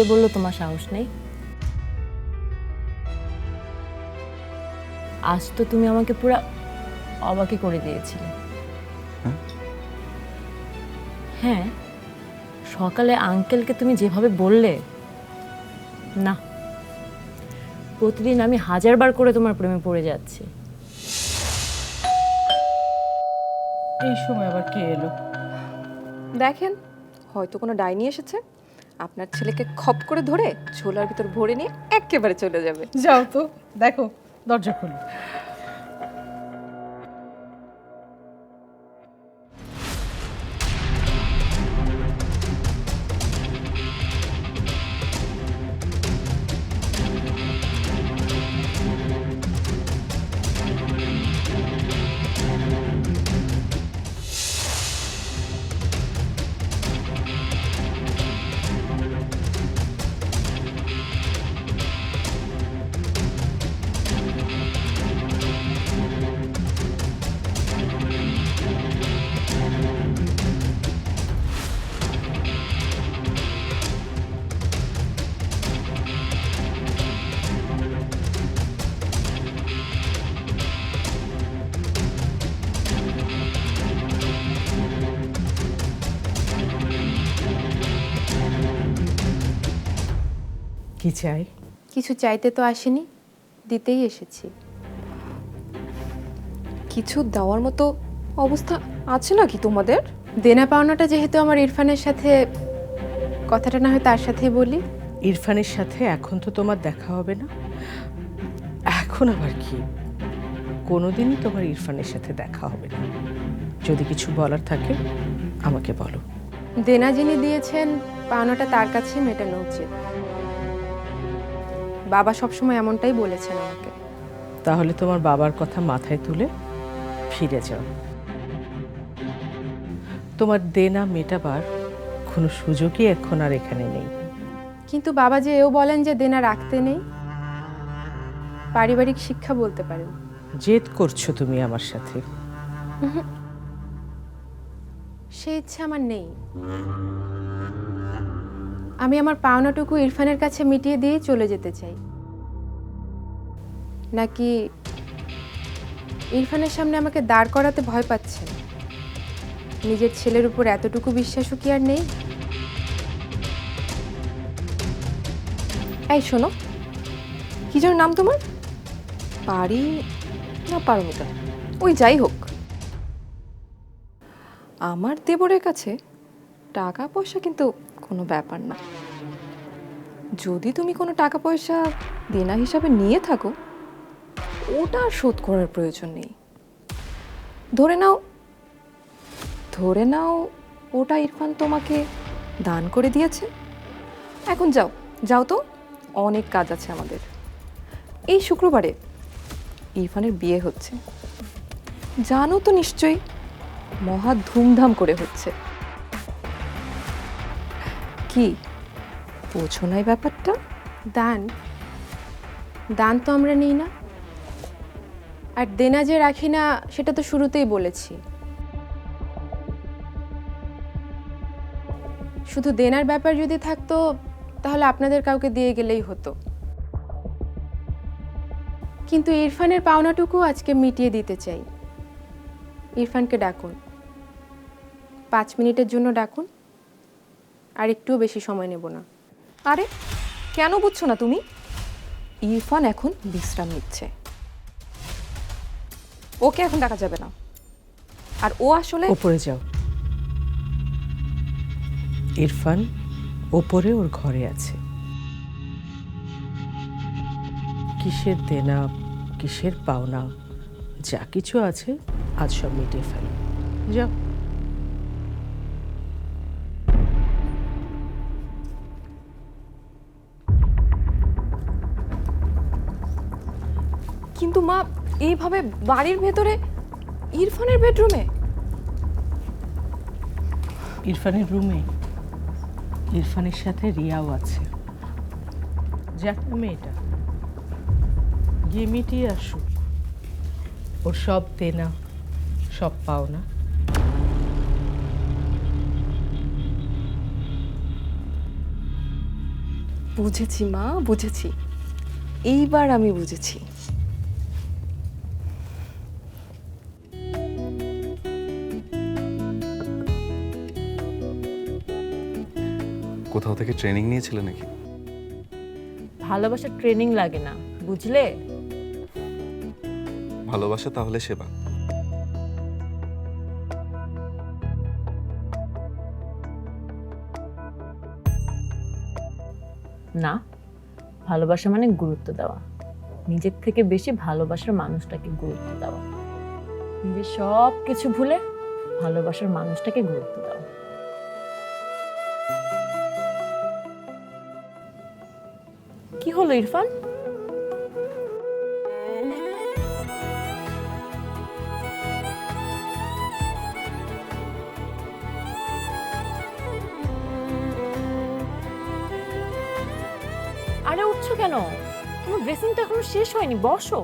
কে বলল তোমার সাহস নেই? আজ তো তুমি আমাকে পুরো অবাকই করে দিয়েছিলে। হ্যাঁ? সকালে আঙ্কেলকে তুমি যেভাবে বললে না প্রতিদিন আমি হাজারবার করে তোমার প্রেমে পড়ে যাচ্ছি। এই সময় আবার কে এলো? দেখেন হয়তো কোনো ডাইনি এসেছে। আপনার ছেলেকে খপ করে ধরে ছোলার ভিতর ভরে নিয়ে একেবারে চলে যাবে। যাও তো, দেখো, দরজা খুলো। কি চাই? কিছু চাইতে তো আসেনি। দিতেই এসেছি। কিছু দেওয়ার মতো অবস্থা আছে নাকি তোমাদের? দেনা পাওনাটা যেহেতু আমার ইরফানের সাথে কথাটা না হয় তার সাথেই বলি। ইরফানের সাথে এখন তো তোমার দেখা হবে না। এখন আবার কি? কোনোদিনই তোমার ইরফানের সাথে দেখা হবে না। যদি কিছু বলার থাকে আমাকে বলো। দেনা যিনি দিয়েছেন পাওনাটা তার কাছে মেটানো উচিত। বাবা সবসময় এমনটাই বলেছেন আমাকে। তাহলে তোমার বাবার কথা মাথায় তুলে ফিরে যাও। তোমার দেনা মেটাবার কোনো সুযোগই এখন আর এখানে নেই। কিন্তু বাবা যে এও বলেন যে দেনা রাখতে নেই পারিবারিক শিক্ষা বলতে পারেন। জেদ করছ তুমি আমার সাথে। সে ইচ্ছা আমার নেই। আমি আমার পাওনাটুকু ইরফানের কাছে মিটিয়ে দিয়ে চলে যেতে চাই। নাকি ইরফানের সামনে আমাকে দাঁড় করাতে ভয় পাচ্ছেন নিজের ছেলের উপর এতটুকু বিশ্বাসও কি আর নেই? এই শোনো, কি যেন নাম তোমার? পারি না পারমিতা। ওই যাই হোক। আমার দেবরের কাছে টাকা পয়সা কিন্তু কোনো ব্যাপার না। যদি তুমি কোনো টাকা পয়সা দেনা হিসাবে নিয়ে থাকো, ওটা আর শোধ করার প্রয়োজন নেই। ধরে নাও ধরে নাও ওটা ইরফান তোমাকে দান করে দিয়েছে। এখন যাও যাও তো, অনেক কাজ আছে আমাদের। এই শুক্রবারে ইরফানের বিয়ে হচ্ছে। জানো তো নিশ্চয়ই, মহা ধুমধাম করে হচ্ছে। কি? বোঝো নাই ব্যাপারটা। দান। দান তো আমরা নিই না। আর দেনা যে রাখি না, সেটা তো শুরুতেই বলেছি। শুধু দেনার ব্যাপার যদি থাকতো, তাহলে আপনাদের কাউকে দিয়ে গেলেই হতো। কিন্তু ইরফানের পাওনাটুকু আজকে মিটিয়ে দিতে চাই। ইরফানকে ডাকুন। পাঁচ মিনিটের জন্য ডাকুন। আর একটুও বেশি সময় নেব না। আরে, কেন বুঝছ না তুমি? ইরফান এখন বিশ্রাম নিচ্ছে। ওকে এখন ডাকা যাবে না। আর ও আসলে ওপরে যাও। ইরফান ওপরে ওর ঘরে আছে। কিসের দেনা, কিসের পাওনা, যা কিছু আছে আজ সব মিটিয়ে ফেলো। যাও। মা এইভাবে বাড়ির ভেতরে ইরফানের বেডরুমে ইরফানের রুমে ইরফানের সাথে রিয়াও আছে। যাক মেয়েটা। গিয়ে মিটিয়ে আসুক ওর সব দেনা সব পাওনা। বুঝেছি মা বুঝেছি। এইবার আমি বুঝেছি। কোথাও থেকে ট্রেনিং নিয়েছিলে নাকি? ভালোবাসার ট্রেনিং লাগে না বুঝলে? ভালোবাসা তাহলে সেবা। না ভালোবাসা মানে গুরুত্ব দেওয়া। নিজের থেকে বেশি ভালোবাসার মানুষটাকে গুরুত্ব দেওয়া। নিজের সব কিছু ভুলে ভালোবাসার মানুষটাকে গুরুত্ব দেওয়া। কি হলো ইরফান? আরে উঠছো কেন? তোমার তো এখনও শেষ হয়নি বসো।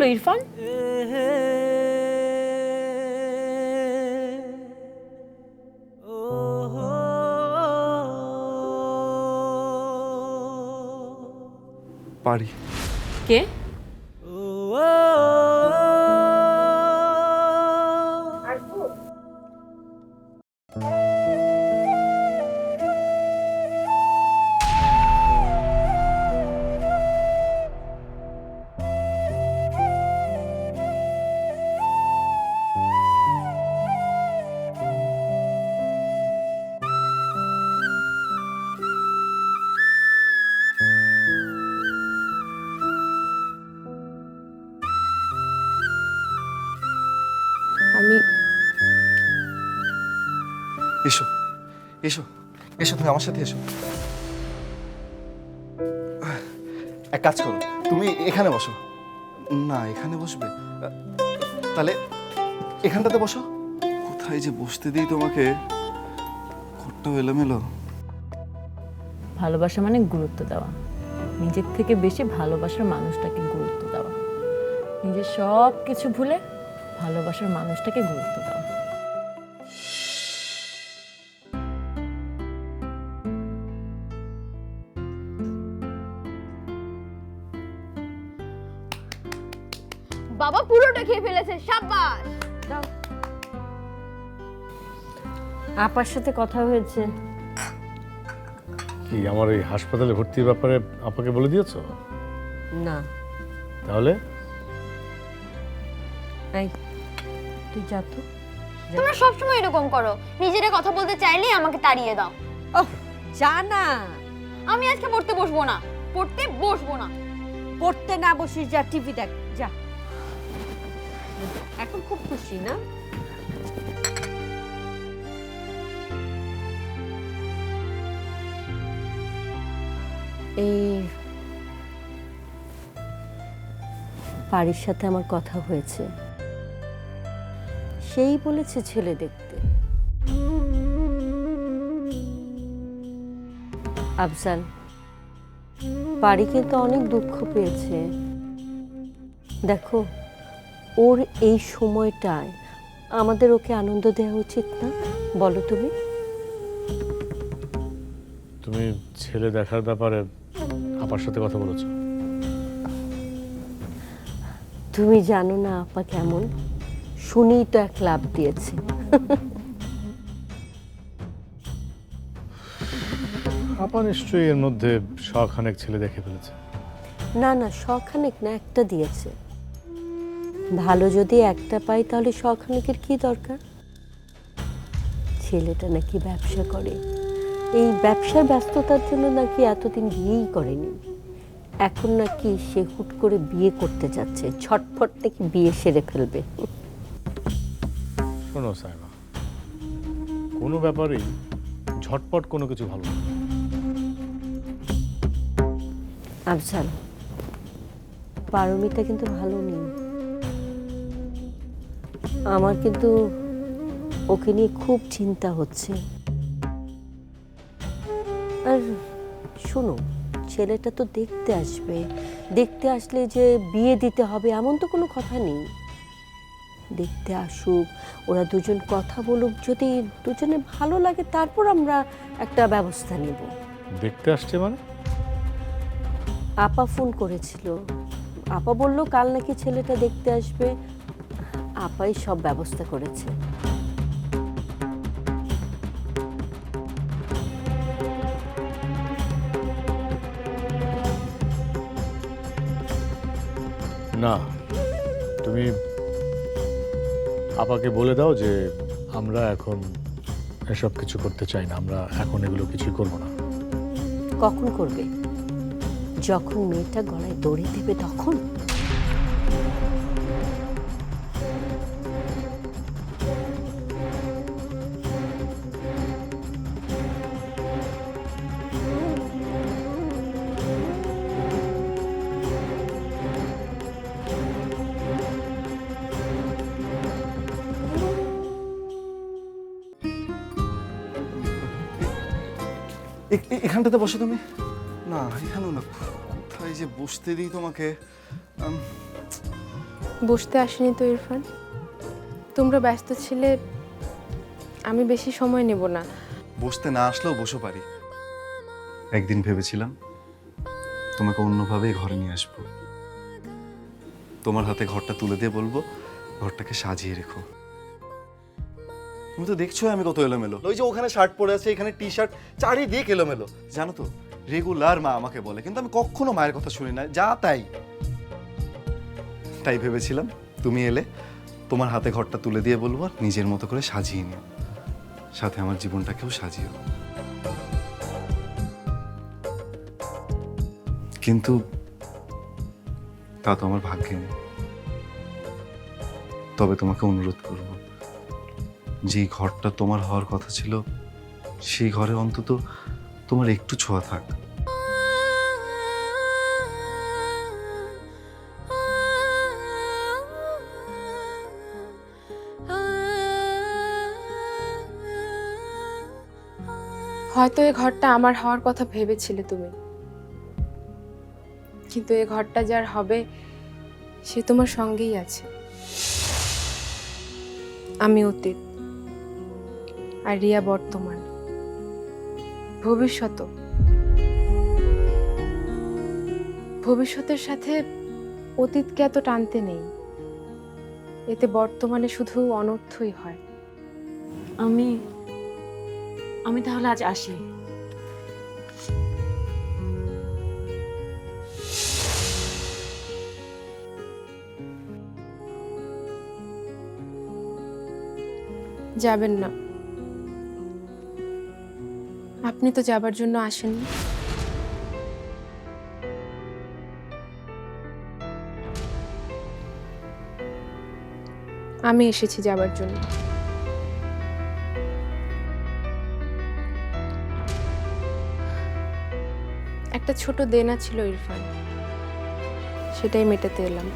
হলো ইরফান? পারি। কে? এসো এসো তুমি আমার সাথে এসো। এক কাজ করো, তুমি এখানে বসো। না, এখানে বসবে? তাহলে এখানটাতে বসো। কোথায় যে বসতে দিই তোমাকে? ঘরটাও এলোমেলো। ভালোবাসা মানে গুরুত্ব দেওয়া। নিজের থেকে বেশি ভালোবাসার মানুষটাকে গুরুত্ব দেওয়া। নিজের সব কিছু ভুলে ভালোবাসার মানুষটাকে গুরুত্ব দেওয়া। বাবা পুরোটা খেয়ে ফেলেছে সাব্বাস! আপার সাথে কথা হয়েছে। কি আমার এই হাসপাতালে ভর্তির ব্যাপারে আপাকে বলে দিয়েছ? না। তাহলে? এই তুই যা তো। তোমরা সবসময় এরকম করো। নিজেরা কথা বলতে চাইলেই আমাকে তাড়িয়ে দাও। ওহ যা না। আমি আজকে পড়তে বসবো না। পড়তে বসবো না। পড়তে না বসিস যা টিভি দেখ যা। এখন খুব খুশি, না? এই বাড়ির সাথে আমার কথা হয়েছে। সেই বলেছে ছেলে দেখতে। আফজাল, বাড়ি কিন্তু অনেক দুঃখ পেয়েছে। দেখো ওর এই সময়টায় আমাদের ওকে আনন্দ দেওয়া উচিত না? বলো তুমি। তুমি ছেলে দেখার ব্যাপারে আপার সাথে কথা বলেছ। তুমি জানো না আপা কেমন? শুনেই তো এক লাভ দিয়েছে। আপা নিশ্চয়ই এর মধ্যে শখানেক ছেলে দেখে ফেলেছে। না না শখানেক না একটা দিয়েছে। ভালো যদি একটা পাই তাহলে শখানেকের কি দরকার? ছেলেটা নাকি ব্যবসা করে। এই ব্যবসার ব্যস্ততার জন্য নাকি এতদিন বিয়েই করেনি। এখন নাকি সে হুট করে বিয়ে করতে যাচ্ছে। ছটফট নাকি বিয়ে সেরে ফেলবে। শোনো সাইমা কোনো ব্যাপারেই ঝটপট কোনো কিছু ভালো না। আফজাল পারমিতা কিন্তু ভালো নেই। আমার কিন্তু ওকে নিয়ে খুব চিন্তা হচ্ছে। আর শোনো ছেলেটা তো দেখতে আসবে। দেখতে আসলে যে বিয়ে দিতে হবে এমন তো কোনো কথা নেই। দেখতে আসুক ওরা দুজন কথা বলুক যদি দুজনে ভালো লাগে তারপর আমরা একটা ব্যবস্থা নেব। দেখতে আসছে মানে? আপা ফোন করেছিল। আপা বলল কাল নাকি ছেলেটা দেখতে আসবে। আপাই সব ব্যবস্থা করেছে। না তুমি আপাকে বলে দাও যে আমরা এখন এসব কিছু করতে চাই না আমরা এখন এগুলো কিছুই করব না। কখন করবে? যখন মেয়েটা গলায় দড়ি দেবে তখন? এখানটাতে বসো তুমি। না এখানেও না কোথায় যে বসতে দিই তোমাকে? বসতে আসেনি তো ইরফান। তোমরা ব্যস্ত ছিলে আমি বেশি সময় নেব না। বসতে না আসলেও বসে পারি একদিন ভেবেছিলাম তোমাকে অন্যভাবেই ঘরে নিয়ে আসব। তোমার হাতে ঘরটা তুলে দিয়ে বলব ঘরটাকে সাজিয়ে রেখো। তুমি তো দেখছ আমি কত এলোমেলো। ওই যে ওখানে শার্ট পরে আছে এখানে টি শার্ট চারিদিক এলোমেলো। জানো তো রেগুলার মা আমাকে বলে কিন্তু আমি কখনো মায়ের কথা শুনি না যা তাই। তাই ভেবেছিলাম তুমি এলে তোমার হাতে ঘরটা তুলে দিয়ে বলব আর নিজের মতো করে সাজিয়ে নিও। সাথে আমার জীবনটাকেও সাজিও কিন্তু তা তো আমার ভাগ্যে নেই। তবে তোমাকে অনুরোধ করব। যে ঘরটা তোমার হওয়ার কথা ছিল, সেই ঘরে অন্তত তোমার একটু ছোঁয়া থাক। হয়তো এ ঘরটা আমার হওয়ার কথা ভেবেছিলে তুমি। কিন্তু এ ঘরটা যার হবে, সে তোমার সঙ্গেই আছে। আমি অতীত। আর রিয়া বর্তমান। ভবিষ্যৎ ভবিষ্যতের সাথে অতীতকে এত টানতে নেই। এতে বর্তমানে শুধু অনর্থই হয়। আমি আমি তাহলে আজ আসি। যাবেন না। আপনি তো যাবার জন্য আসেননি আমি এসেছি যাবার জন্য। একটা ছোট দেনা ছিল ইরফান। সেটাই মেটাতে এলাম।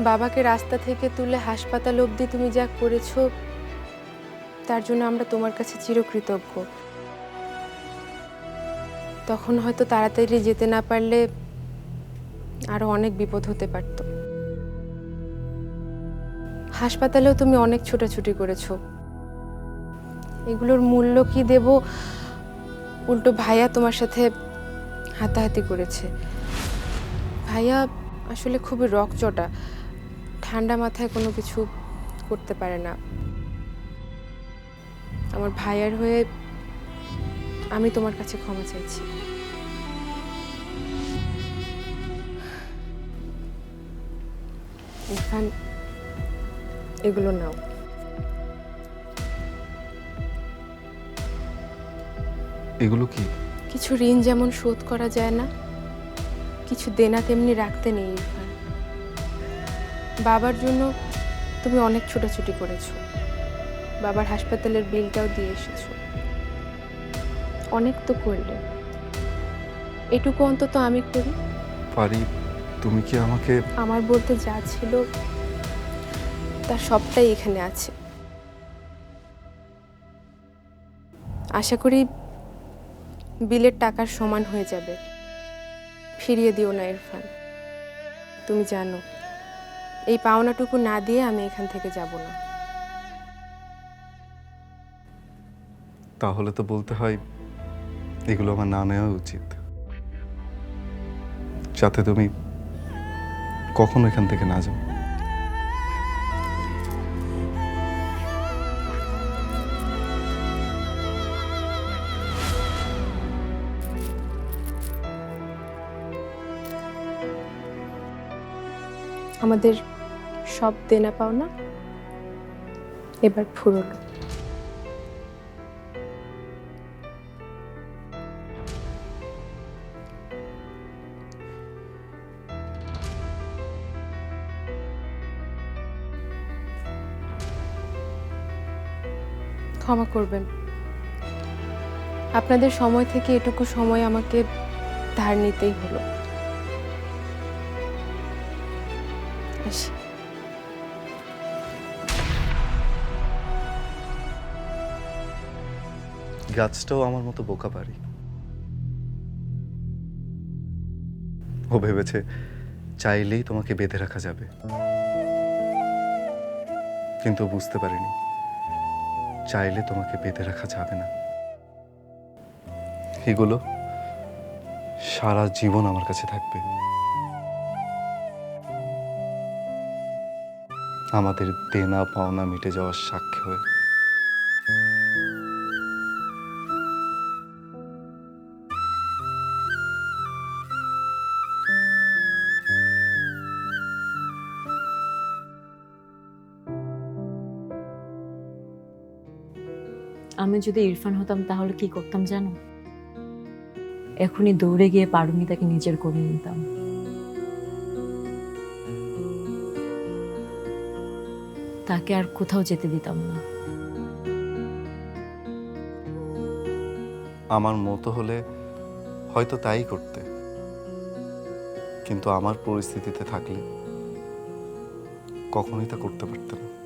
বাবাকে রাস্তা থেকে তুলে হাসপাতাল অবধি তুমি যা করেছ তার জন্য আমরা তোমার কাছে চিরকৃতজ্ঞ। তখন হয়তো তাড়াতাড়ি যেতে না পারলে আরও অনেক বিপদ হতে পারত। হাসপাতালেও তুমি অনেক ছোটাছুটি করেছ। এগুলোর মূল্য কি দেব? উল্টো ভাইয়া তোমার সাথে হাতাহাতি করেছে। ভাইয়া আসলে খুবই রকচটা। ঠান্ডা মাথায় কোনো কিছু করতে পারে না। আমার ভাইয়ার হয়ে আমি তোমার কাছে ক্ষমা চাইছি। ইরফান এগুলো নাও। এগুলো কি? কিছু ঋণ যেমন শোধ করা যায় না কিছু দেনা তেমনি রাখতে নেই ইরফান। বাবার জন্য তুমি অনেক ছোটাছুটি করেছ। বাবার হাসপাতালের বিলটাও দিয়ে এসেছ। অনেক তো করলে। এটুকু অন্তত আমি করি। পারি তুমি কি আমাকে আমার বলতে যা ছিল তার সবটাই এখানে আছে। আশা করি বিলের টাকার সমান হয়ে যাবে। ফিরিয়ে দিও না ইরফান। তুমি জানো এই পাওনাটুকু না দিয়ে আমি এখান থেকে যাব না। তাহলে তো বলতে হয় এগুলো আমার না নেওয়া উচিত। যাতে তুমি কখনো এখান থেকে না যাও। আমাদের সব দেনা পাওনা এবার ফুরলো ক্ষমা করবেন। আপনাদের সময় থেকে এটুকু সময় আমাকে ধার নিতেই হলো। গাছটাও আমার মতো বোকা পারি ও ভেবেছে চাইলেই তোমাকে বেঁধে রাখা যাবে। কিন্তু বুঝতে পারিনি। চাইলে তোমাকে বেঁধে রাখা যাবে না। এগুলো সারা জীবন আমার কাছে থাকবে। আমাদের দেনা পাওনা মিটে যাওয়ার সাক্ষী হয়ে যদি ইরফান হতাম, তাহলে কি করতাম জানো? এখনই দৌড়ে গিয়ে পারমিতাকে নিজের করে নিতাম। তাকে আর কোথাও যেতে দিতাম না। আমার মতো হলে হয়তো তাই করতে। কিন্তু আমার পরিস্থিতিতে থাকলে কখনোই তা করতে পারতে না।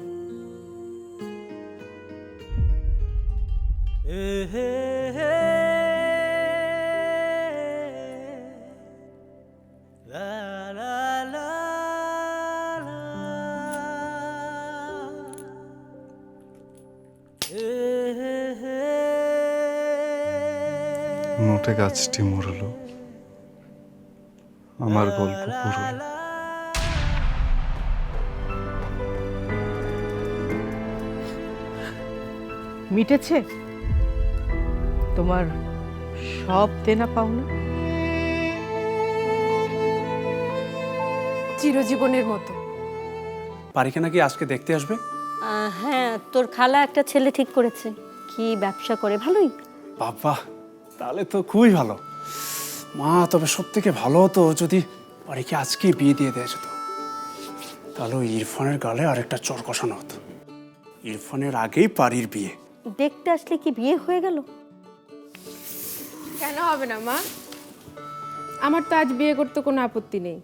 নোটে গাছটি মরলো। আমার গল্প পুরো। মিটেছে? তোমার সব দেনা পাওনা? চিরজীবনের মতো। পারিকে নাকি আজকে দেখতে আসবে? হ্যাঁ তোর খালা একটা ছেলে ঠিক করেছে। কি ব্যবসা করে ভালোই? বাবা তাহলে তো খুবই ভালো। মা তবে সব থেকে ভালো হতো যদি পারিকে আজকে বিয়ে দিয়ে দেওয়া যেত তাহলে ওই ইরফানের গালে আরেকটা চর কষানো হতো। ইরফানের আগেই পারির বিয়ে। দেখতে আসলে কি বিয়ে হয়ে গেল? কেন হবে না মা? আমার তো আজ বিয়ে করতে কোনো আপত্তি নেই।